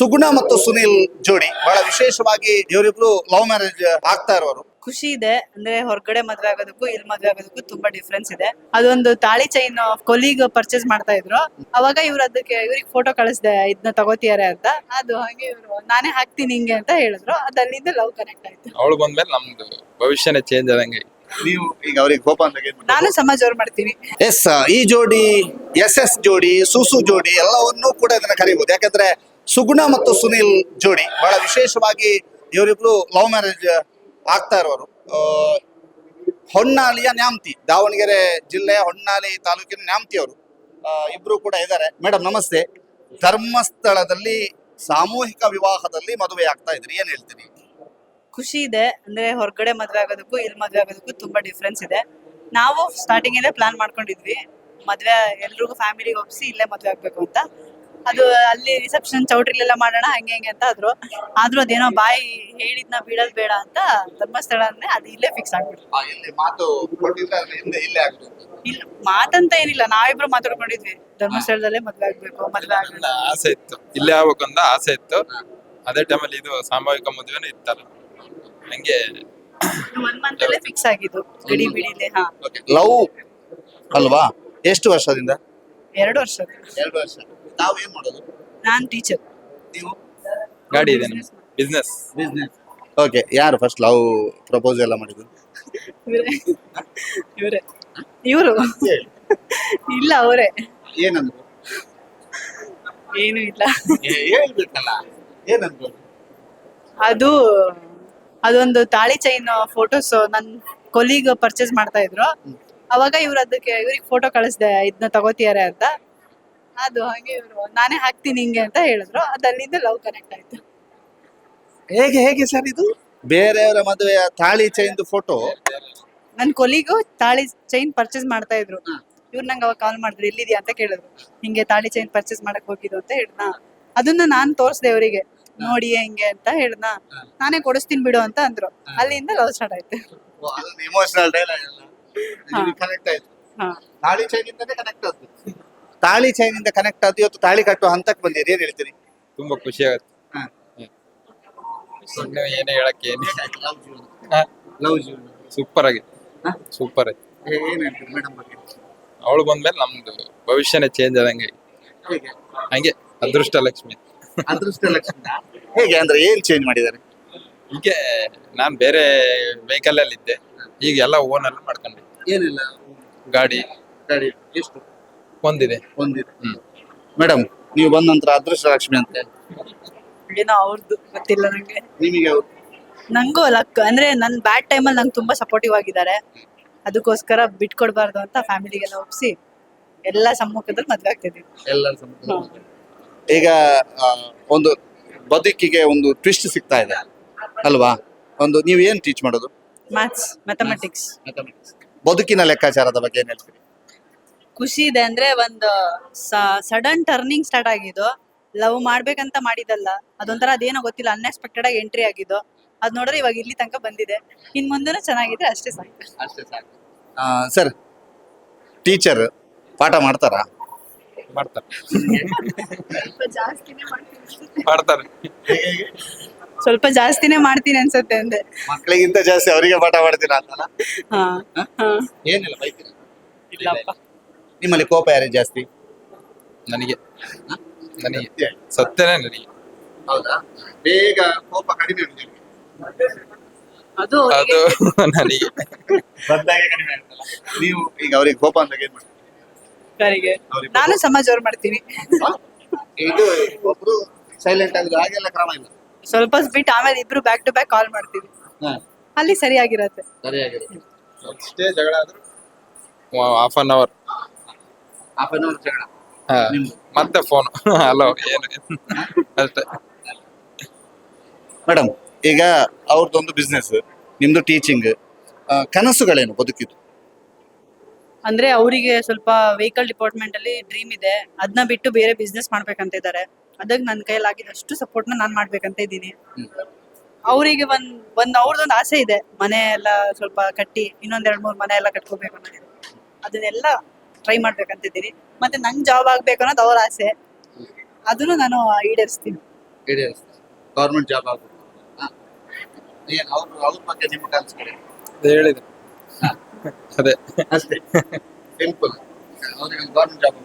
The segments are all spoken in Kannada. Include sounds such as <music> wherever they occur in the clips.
ಸುಗುಣ ಮತ್ತು ಸುನಿಲ್ ಜೋಡಿ. ಬಹಳ ವಿಶೇಷವಾಗಿ ಇವರಿಬ್ರು ಲವ್ ಮ್ಯಾರೇಜ್ ಆಗ್ತಾ ಇರೋರು. ಖುಷಿ ಇದೆ. ಅಂದ್ರೆ ಹೊರಗಡೆ ಮದ್ವೆ ಆಗೋದಕ್ಕೂ ಇಲ್ಲಿ ಮದ್ವೆ ಆಗೋದಕ್ಕೂ ತುಂಬಾ ಡಿಫ್ರೆನ್ಸ್ ಇದೆ. ಅದೊಂದು ತಾಳಿ ಚೈನ್ ಕೊಲಿಗ್ ಪರ್ಚೇಸ್ ಮಾಡ್ತಾ ಇದ್ರು. ಅವಾಗ ಇವ್ರು ಅದಕ್ಕೆ ಇವ್ರಿಗೆ ಫೋಟೋ ಕಳಿಸ್ದೆ ಇದನ್ನ ತಗೋತಿಯಾರೆ ಅಂತ. ಅದು ಹಾಗೆ ಇವ್ರು ನಾನೇ ಹಾಕ್ತೀನಿ ಹಿಂಗೆ ಅಂತ ಹೇಳಿದ್ರು. ಅದಲ್ಲಿಂದ ಅಲ್ಲಿಂದ ಲವ್ ಕನೆಕ್ಟ್ ಆಯ್ತು. ಅವಳು ಬಂದ್ಮೇಲೆ ನಮ್ದು ಭವಿಷ್ಯನೇ ಚೇಂಜ್ ಆದಂಗೆ. ನೀವು ಈಗ ಅವ್ರಿಗೆ ಕೋಪ ಅಂತ ನಾನು ಸಮಾಜ ಅವ್ರು ಮಾಡ್ತೀನಿ. ಎಸ್ ಈ ಜೋಡಿ ಎಸ್ ಎಸ್ ಜೋಡಿ ಸುಸು ಜೋಡಿ ಎಲ್ಲವನ್ನೂ ಕೂಡ ಇದನ್ನ ಕರೀಬಹುದು ಯಾಕಂದ್ರೆ ಸುಗುಣ ಮತ್ತು ಸುನಿಲ್ ಜೋಡಿ. ಬಹಳ ವಿಶೇಷವಾಗಿ ಇವರಿಬ್ರು ಲವ್ ಮ್ಯಾರೇಜ್ ಆಗ್ತಾ ಇರೋರು. ಹೊನ್ನಾಳಿಯ ನ್ಯಾಮ್ತಿ, ದಾವಣಗೆರೆ ಜಿಲ್ಲೆಯ ಹೊನ್ನಾಳಿ ತಾಲೂಕಿನ ನ್ಯಾಮ್ತಿ ಅವರು ಇಬ್ರು ಕೂಡ ಇದ್ದಾರೆ. ಮೇಡಮ್, ನಮಸ್ತೆ. ಧರ್ಮಸ್ಥಳದಲ್ಲಿ ಸಾಮೂಹಿಕ ವಿವಾಹದಲ್ಲಿ ಮದುವೆ ಆಗ್ತಾ ಇದ್ರಿ. ಏನ್ ಹೇಳ್ತೀರಿ? ಖುಷಿ ಇದೆ. ಅಂದ್ರೆ ಹೊರಗಡೆ ಮದ್ವೆ ಆಗೋದಕ್ಕೂ ಇಲ್ಲಿ ಮದ್ವೆ ಆಗೋದಕ್ಕೂ ತುಂಬಾ ಡಿಫ್ರೆನ್ಸ್ ಇದೆ. ನಾವು ಸ್ಟಾರ್ಟಿಂಗ್ ಇಂದ ಪ್ಲಾನ್ ಮಾಡ್ಕೊಂಡಿದ್ವಿ. ಮದ್ವೆ ಎಲ್ರಿಗೂ ಫ್ಯಾಮಿಲಿಗೆ ಒಪ್ಸಿ ಇಲ್ಲೇ ಮದ್ವೆ ಆಗ್ಬೇಕು ಅಂತ. ಅದು ಅಲ್ಲಿ ರಿಸೆಪ್ಷನ್ ಚೌಟ್ರಿಲೆಲ್ಲ ಮಾಡೋಣ ಹಂಗೆ ಹಂಗೆ ಅಂತ ಆದ್ರು. ಆದ್ರೂ ಅದೇನೋ ಬಾಯಿ ಹೇಳಿದ್ನ ಬಿಡೋದ್ ಬೇಡ ಅಂತ ಧರ್ಮಸ್ಥಳ ಅಂದ್ರೆ ಅದು ಇಲ್ಲೇ ಫಿಕ್ಸ್ ಆಗ್ಬಿಡ್ತು. ಇಲ್ಲಿ ಮಾತು ಕೊಟ್ಟಿದ್ರೆ ಹಿಂದೆ ಇಲ್ಲೇ ಇಲ್ಲ ಮಾತಂತ ಏನಿಲ್ಲ ನಾವಿಬ್ರು ಮಾತಾಡ್ಕೊಂಡಿದ್ವಿ. ಧರ್ಮಸ್ಥಳದಲ್ಲೇ ಮದ್ವೆ ಆಗ್ಬೇಕು ಮದ್ವೆ ಆಗ್ಬೇಕು. ಆಸೆ ಇತ್ತು. ಇಲ್ಲೇ ಆಗ್ಬೇಕಂತ ಆಸೆ ಇತ್ತು. ಅದೇ ಟೈಮಲ್ಲಿ ಇದು ಸಾಮೂಹಿಕ ಮದುವೆನೂ ಇತ್ತಲ್ಲ. ಹಂಗೆ ಒಂದ್ ಮಂತ್ ಅಲ್ಲೇ ಫಿಕ್ಸ್ ಆಗಿದ್ದು ಗಡಿ ಬಿಡಿಲೆ ಹಾ. ಲವ್ ಅಲ್ವಾ? ಎಷ್ಟು ವರ್ಷದಿಂದ? ಎರಡು ವರ್ಷ ಎರಡು ವರ್ಷ ತಾವು ಏನ್ ಮಾಡೋದು? ನಾನ್ ಟೀಚರ್ ನೀವು? ಗಾಡಿ ಇದೆ ಬಿಸ್ನೆಸ್ ಬಿಸ್ನೆಸ್ ಓಕೆ ಯಾರು ಫಸ್ಟ್ ಲವ್ ಪ್ರಪೋಸ್ ಎಲ್ಲ ಮಾಡಿದ್ರು ಇವರೇ. ಇವರೇ. ಇವರು. ಇಲ್ಲ ಅವರೇ. ಏನಂದ್ರು? ಏನು ಇಲ್ಲ. ಹೇಳ್ಬೇಕಲ್ಲ. ಏನಂದ್ರು? ಅದು ಅದೊಂದು ತಾಳಿ ಚೈನ್ ಫೋಟೋಸ್ ನನ್ ಕೊಲೀಗ್ ಪರ್ಚೇಸ್ ಮಾಡ್ತಾ ಇದ್ರು. ಅವಾಗ ಇವ್ರು ಅದಕ್ಕೆ ಇವ್ರಿಗೆ ಫೋಟೋ ಕಳಿಸ್ದೆ ಇದನ್ನ ತಗೋತಿಯಾರೆ ಅಂತ. ಅದು ಹಾಗೆ ಇವರು ನಾನೇ ಹಾಕ್ತೀನಿ ಹಿಂಗೆ ಅಂತ ಹೇಳಿದ್ರು. ಅದಲ್ಲಿಂದ ಲವ್ ಕನೆಕ್ಟ್ ಆಯ್ತು. ಹೇಗೆ ಹೇಗೆ ಸರ್ ಇದು? ಬೇರೆಯವರ ಮದುವೆ ತಾಳಿ ಚೈನ್ ಫೋಟೋ ನನ್ ಕೊಲಿಗೂ ತಾಳಿ ಚೈನ್ ಪರ್ಚೇಸ್ ಮಾಡ್ತಾ ಇದ್ರು. ಇವ್ರು ನಂಗೆ ಅವಾಗ ಕಾಲ್ ಮಾಡಿದ್ರು ಎಲ್ಲಿದ್ಯಾ ಅಂತ ಕೇಳಿದ್ರು. ಹಿಂಗೆ ತಾಳಿ ಚೈನ್ ಪರ್ಚೇಸ್ ಮಾಡಕ್ ಹೋಗಿದ್ರು ಅಂತ ಹೇಳ್ದ ಅದನ್ನ ನಾನ್ ತೋರ್ಸ್ದೆ ಅವರಿಗೆ. ನೋಡಿ ಹಿಂಗೆ ಅಂತ ಹೇಳ್ದ ನಾನೇ ಕೊಡಿಸ್ತೀನಿ ಬಿಡು ಅಂತ ಅಂದ್ರು. ಅಲ್ಲಿಂದ ಲವ್ ಸ್ಟಾರ್ಟ್ ಆಯ್ತು. Emotional dialogue. ಕನೆಕ್ಟ್ ಆಯ್ತು. ಹಾ. ತಾಳಿ ಚೈನ್ ಇಂದನೇ ಕನೆಕ್ಟ್ ಆಯ್ತು ತಾಳಿ ಚೈನ್ ಇಂದ ಕನೆಕ್ಟ್ ಆದ ಇವತ್ತು ತಾಳಿ ಕಟ್ಟುವ ಹಂತಕ್ಕೆ ಬಂದಿರಿ ಏನ್ ಹೇಳ್ತೀರಿ? ತುಂಬಾ ಖುಷಿ ಆಗುತ್ತೆ. ಹಾ. ಇನ್ನು ಏನೇ ಹೇಳಕ್ಕೆ ಏನು ಲವ್ ಜೀವನ ಸೂಪರ್ ಆಗಿತ್ತು ಹಾ? ಸೂಪರ್ ಆಯ್ತು ಏನ್ ಹೇಳ್ತೀರಿ ಮೇಡಮ್ ಬಗ್ಗೆ? ಅವಳು ಬಂದ್ಮೇಲೆ ನಮ್ದು ಭವಿಷ್ಯನೇ ಚೇಂಜ್ ಆದಂಗೆ. ಹೇಗೆ? ಹಂಗೆ. ಅದೃಷ್ಟ ಲಕ್ಷ್ಮಿ. ಅದೃಷ್ಟ ಲಕ್ಷ್ಮಿ. ಹೇಗೆ ಅಂದ್ರೆ ಏನ್ ಚೇಂಜ್ ಮಾಡಿದ್ದಾರೆ? ಹೀಗೆ ನಾನ್ ಬೇರೆ ವೆಹಿಕಲ್ ಅಲ್ಲಿ ಇದ್ದೆ. ಈಗ ಎಲ್ಲ ಓನ್ ಅಲ್ಲಿ ಮಾಡ್ಕೊಂಡೆ. ಏನಿಲ್ಲ. ಗಾಡಿ. ಗಾಡಿ. ಎಷ್ಟು? ಒಂದಿದೆ. ಒಂದಿದೆ. ಹ್ಮ್. ಮೇಡಮ್ ನೀವು ಬಂದ ನಂತರ ಅದೃಷ್ಟ ಲಕ್ಷ್ಮಿ ಅಂತ ಏನೋ ಅವ್ರದ್ದು ಗೊತ್ತಿಲ್ಲ ನಂಗೆ. ನಿಮಗೆ ಅವ್ರು ನಂಗೂ ಲಕ್ ಅಂದ್ರೆ ನನ್ ಬ್ಯಾಡ್ ಅಲ್ಲಿ ನಂಗೆ ತುಂಬಾ ಸಪೋರ್ಟಿವ್ ಆಗಿದ್ದಾರೆ. ಅದಕ್ಕೋಸ್ಕರ ಬಿಟ್ಕೊಡ್ಬಾರ್ದು ಅಂತ ಫ್ಯಾಮಿಲಿಗೆಲ್ಲ ಒಪ್ಸಿ ಎಲ್ಲ ಸಮ್ಮುಖದಲ್ಲಿ ಮದ್ವೆ ಆಗ್ತಿದ್ವಿ ಎಲ್ಲರ ಈಗ ಆ, ಒಂದು ಬದುಕಿಗೆ ಒಂದು ಟ್ವಿಸ್ಟ್ ಸಿಗ್ತಾ ಇದೆ. ಅಲ್ವಾ? ಒಂದು ನೀವು ಏನ್ ಟೀಚ್ ಮಾಡೋದು? ಮ್ಯಾಥ್ಸ್ ಮ್ಯಾಥಮೆಟಿಕ್ಸ್ ಬದುಕಿನ ಲೆಕ್ಕಾಚಾರದ ಬಗ್ಗೆ ಏನ್ ಹೇಳ್ತೀರಿ? ಖುಷಿ ಇದೆ ಅಂದ್ರೆ ಒಂದು ಸಡನ್ ಟರ್ನಿಂಗ್ ಸ್ಟಾರ್ಟ್ ಆಗಿದ್ದು ಲವ್ ಮಾಡ್ಬೇಕಂತ ಮಾಡಿದಲ್ಲ ಅದೊಂಥರ ಅದೇನೋ ಗೊತ್ತಿಲ್ಲ ಅನ್ಎಕ್ಸ್ಪೆಕ್ಟೆಡ್ ಆಗಿ ಎಂಟ್ರಿ ಆಗಿದ್ದು. ಅದ್ ನೋಡಿದ್ರೆ ಇವಾಗ ಇಲ್ಲಿ ತನಕ ಬಂದಿದೆ. ಇನ್ ಮುಂದೆನೂ ಚೆನ್ನಾಗಿದೆ ಅಷ್ಟೇ ಸಾಕು. ಅಷ್ಟೇ ಸಾಕು. ಸರ್ ಟೀಚರ್ ಪಾಠ ಮಾಡ್ತಾರಾ? ಮಾಡ್ತಾರೆ. ಮಾಡ್ತಾರೆ. ಸ್ವಲ್ಪ ಜಾಸ್ತಿನೇ ಮಾಡ್ತೀನಿ ಅನ್ಸುತ್ತೆ ಅಂದೆ. ಮಕ್ಕಳಿಗಿಂತ ಜಾಸ್ತಿ ಅವರಿಗೆ ಪಾಠ ಮಾಡ್ತೀರಾ ಅಂತಲ್ಲ ಹಾ? ಹಾ. ಏನಿಲ್ಲ ಬೈತೀರಾ? ಇಲ್ಲಪ್ಪ. ನಿಮ್ಮಲ್ಲಿ ಕೋಪ ಯಾರೇ ಜಾಸ್ತಿ? ನನಗೆ. ನನಗೆ. ಸತ್ಯನೇ ನನಗೆ. ಹೌದಾ? ಬೇಗ ಕೋಪ ಕಡಿಮೆ ಉಂಟು ನಿಮ್ಗೆ. ಅದು ಅದು ನನಗೆ. ಬಂದಾಗೆ ಕಡಿಮೆ ನೀವು ಈಗ ಅವ್ರಿಗೆ ಕೋಪ ಅಂದಾಗ ಏನ್ ಮಾಡ್ತೀರಿ ಅವರಿಗೆ ಅವ್ರಿಗೆ ನಾನು ಸಮಾಜ ಅವ್ರು ಮಾಡ್ತೀನಿ. ಹಾ? ಇದು ಒಬ್ರು ಸೈಲೆಂಟ್ ಆಗುದು ಹಾಗೆಲ್ಲ ಕ್ರಮ ಇಲ್ಲ. ಸ್ವಲ್ಪ ಬಿಟ್ಟು ಆಮೇಲೆ ಇಬ್ರು ಬ್ಯಾಕ್ ಟು ಬ್ಯಾಕ್ ಕಾಲ್ ಮಾಡ್ತೀವಿ. ಹಾ. ಅಲ್ಲಿ ಸರಿಯಾಗಿರತ್ತೆ. ಸರಿಯಾಗಿರುತ್ತೆ. ಅಷ್ಟೇ ಜಗಳ ಆದ್ರೂ. Half an hour half an hour ಜಗಳ. ನಿಮ್ದು? ಮತ್ತೆ ಫೋನ್ ಹಲೋ ಏನು? ಅಷ್ಟೇ. ಮೇಡಮ್ ಈಗ ಅವ್ರದ್ದೊಂದು ಬಿಸ್ನೆಸ್ ನಿಮ್ದು ಟೀಚಿಂಗ್ ಕನಸುಗಳೇನು ಬದುಕಿದ್ದು? ಅಂದ್ರೆ ಅವರಿಗೆ ಸ್ವಲ್ಪ ವೆಹಿಕಲ್ ಡಿಪಾರ್ಟ್ಮೆಂಟ್ ಅಲ್ಲಿ ಡ್ರೀಮ್ ಇದೆ. ಅದನ್ನ ಬಿಟ್ಟು ಬೇರೆ ಬಿಸ್ನೆಸ್ ಮಾಡ್ಬೇಕಂತ ಇದ್ದಾರೆ. ಅದಕ್ಕೆ ನನ್ನ ಕೈಯಲ್ಲಿ ಆಗಿದಷ್ಟು ಸಪೋರ್ಟ್ನ ನಾನು ಮಾಡ್ಬೇಕಂತ ಇದ್ದೀನಿ. ಅವರಿಗೆ ಒಂದ್ ಒಂದ್ ಅವ್ರದೊಂದು ಆಸೆ ಇದೆ. ಮನೆ ಎಲ್ಲ ಸ್ವಲ್ಪ ಕಟ್ಟಿ ಇನ್ನೊಂದ್ ಎರಡ್ ಮೂರ್ ಮನೆ ಎಲ್ಲ ಕಟ್ಕೋಬೇಕು ಅನ್ನೋದು. ಅದನ್ನೆಲ್ಲ ಟ್ರೈ ಮಾಡ್ಬೇಕಂತಿದ್ದೀನಿ. ಮತ್ತೆ ನಂಗೆ ಜಾಬ್ ಆಗ್ಬೇಕು ಅನ್ನೋದು ಅವ್ರ ಆಸೆ. ಅದನ್ನು ನಾನು ಈಡೇರಿಸ್ತೀನಿ. ಗೌರ್ಮೆಂಟ್ ಜಾಬ್ ಆಗ್ಬೇಕು ಏನು ಅವ್ರ ಅವ್ರ ಬಗ್ಗೆ ನಿಮ್ಗೆ ಅನ್ಸ್ಕೊಳ್ಳಿ. ಅದು ಹೇಳಿದ್ರು ಅದೇ. ಅಷ್ಟೇ. ಸಿಂಪಲ್ ಅವ್ರಿಗೆ ಗೌರ್ಮೆಂಟ್ ಜಾಬ್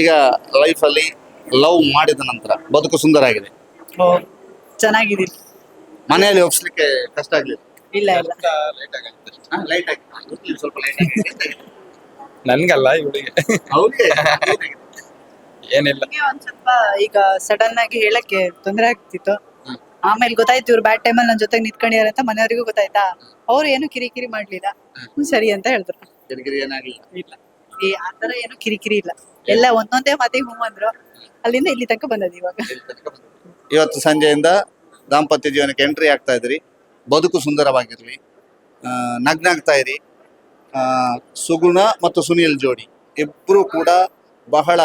ಈಗ ಲೈಫಲ್ಲಿ ಲವ್ ಮಾಡಿದ ನಂತರ ಬದುಕು ಸುಂದರ ಆಗಿದೆ. ಚೆನ್ನಾಗಿದ್ದೀನಿ. ಮನೆಯಲ್ಲಿ ಒಪ್ಸ್ಲಿಕ್ಕೆ ಕಷ್ಟ ಆಗ್ಲಿಲ್ಲ. ಇಲ್ಲ ಇಲ್ಲ. ಲೇಟ್ ಆಗಿ. ಗೊತ್ತಿಲ್ಲ, ಸ್ವಲ್ಪ ಲೈಟ್ ಆಗಿ. ನನ್ಗಲ್ಲ ಇವಳಿಗೆ. ಅವ್ರಿಗೆ <laughs> ಏನಿಲ್ಲ. ಒಂದ್ ಸ್ವಲ್ಪ ಈಗ ಸಡನ್ ಆಗಿ ಹೇಳಕ್ಕೆ ತೊಂದರೆ ಆಗ್ತಿತ್ತು. ಆಮೇಲೆ ಗೊತ್ತಾಯ್ತು ಇವ್ರು ಬ್ಯಾಡ್ ಟೈಮಲ್ಲಿ ನನ್ನ ಜೊತೆಗೆ ನಿಂತ್ಕೊಂಡಿದ್ದಾರೆ ಅಂತ ಮನೆಯವರಿಗೂ ಗೊತ್ತಾಯ್ತಾ? ಅವ್ರು ಏನು ಕಿರಿಕಿರಿ ಮಾಡ್ಲಿಲ್ಲ. ಹ್ಮ್, ಸರಿ ಅಂತ ಹೇಳಿದ್ರು. ಕಿರಿಕಿರಿ ಏನಾಗ್ಲಿಲ್ಲ? ಇಲ್ಲ. ಈ ಆತರ ಏನು ಕಿರಿಕಿರಿ ಇಲ್ಲ. ಎಲ್ಲ ಒಂದೊಂದೇ ಮಾತಿಗೆ ಹ್ಞೂ ಅಂದ್ರು. ಅಲ್ಲಿಂದ ಇಲ್ಲಿ ತನಕ ಬಂದದ್ದು ಇವಾಗ. ಇವತ್ತು ಸಂಜೆಯಿಂದ ದಾಂಪತ್ಯ ಜೀವನಕ್ಕೆ ಎಂಟ್ರಿ ಆಗ್ತಾ ಇದ್ರಿ. ಬದುಕು ಸುಂದರವಾಗಿರಲಿ. ನಗ್ನ ನಗ್ನಾಗ್ತಾ ಇರಿ. ಸುಗುಣ ಮತ್ತು ಸುನೀಲ್ ಜೋಡಿ. ಇಬ್ಬರು ಕೂಡ ಬಹಳ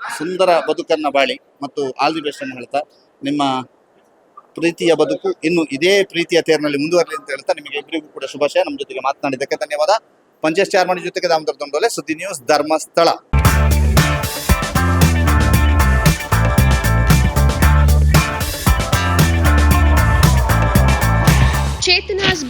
ಸುಂದರ ಬದುಕನ್ನ ಬಾಳಿ ಮತ್ತು ಆಲ್ ದಿ ಬೆಸ್ಟ್ ಅನ್ನು ಹೇಳ್ತಾ ನಿಮ್ಮ ಪ್ರೀತಿಯ ಬದುಕು ಇನ್ನು ಇದೇ ಪ್ರೀತಿಯ ತೇರಿನಲ್ಲಿ ಮುಂದುವರಲಿ ಅಂತ ಹೇಳ್ತಾ ನಿಮಗೆ ಇಬ್ಬರಿಗೂ ಕೂಡ ಶುಭಾಶಯ. ನಮ್ಮ ಜೊತೆಗೆ ಮಾತನಾಡಿದ್ದಕ್ಕೆ ಧನ್ಯವಾದ. ಪಂಚೇಶ್ ಚಾರ್ಮಣಿ ಜೊತೆಗೆ ದಾಮೋದರ ತೊಂಡೋಲೆ ಸುದ್ದಿ news Dharmasthala.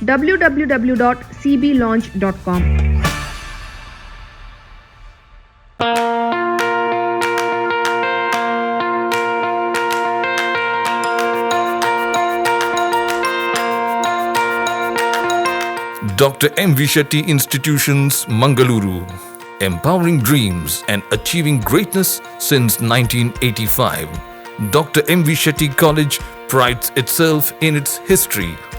www.cblaunch.com Dr. M. V. Shetty Institutions, Mangaluru. Empowering dreams and achieving greatness since 1985. Dr. M. V. Shetty College prides itself in its history